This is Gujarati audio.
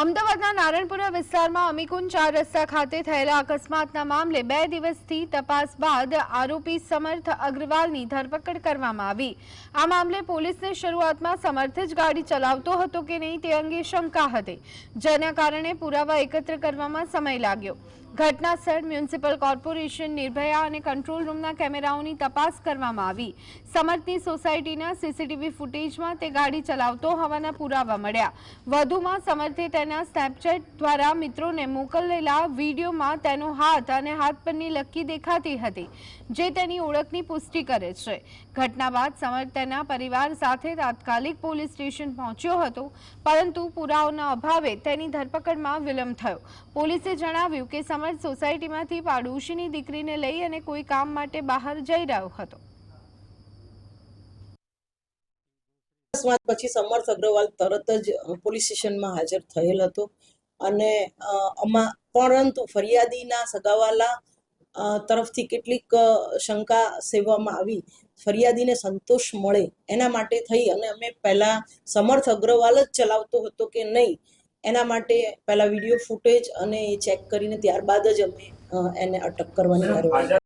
અમદાવાદના નારણપુરા વિસ્તારમાં અમીકુંજ ચાર રસ્તા ખાતે થયેલા અકસ્માતના મામલે બે દિવસથી તપાસ બાદ આરોપી સમર્થ અગ્રવાલની ધરપકડ કરવામાં આવી. આ મામલે પોલીસને શરૂઆતમાં સમર્થ જ ગાડી ચલાવતો હતો કે નહીં તે અંગે શંકા હતી. જેના કારણે પુરાવા એકત્ર કરવામાં સમય લાગ્યો. ઘટના સ્થળ મ્યુનિસિપલ કોર્પોરેશન, નિર્ભયા અને કંટ્રોલ રૂમના કેમેરાઓની તપાસ કરવામાં આવી. સમર્થની સોસાયટીના સીસીટીવી ફૂટેજમાં તે ગાડી ચલાવતો હોવાના પુરાવા મળ્યા. વધુમાં સમર્થે તેના સ્નેપચેટ દ્વારા મિત્રોને મોકલેલા વિડીયોમાં તેનો હાથ અને હાથ પરની લકી દેખાતી હતી, જે તેની ઓળખની પુષ્ટિ કરે છે. ઘટના બાદ સમર્થ તેના પરિવાર સાથે તાત્કાલિક પોલીસ સ્ટેશન પહોંચ્યો હતો, પરંતુ પુરાવાના અભાવે તેની ધરપકડમાં વિલંબ થયો. પોલીસે જણાવ્યું કે સમર્થ સોસાયટીમાંથી પાડોશીની દીકરીને લઈ અને કોઈ કામ માટે બહાર જઈ રહ્યો હતો. અકસ્માત પછી સમર્થ અગ્રવાલ તરત જ પોલીસ સ્ટેશનમાં હાજર થયેલ હતો. અને પરંતુ ફરિયાદીના સગાવાલા તરફથી કેટલીક શંકા સેવવામાં આવી. ફરિયાદીને સંતોષ મળે એના માટે થઈ અને અમે પહેલા સમર્થ અગ્રવાલ જ ચલાવતો હતો કે નહીં, એના માટે પહેલા વીડિયો ફૂટેજ અને ચેક કરીને ત્યારબાદ જ અમે એને અટક કરવાની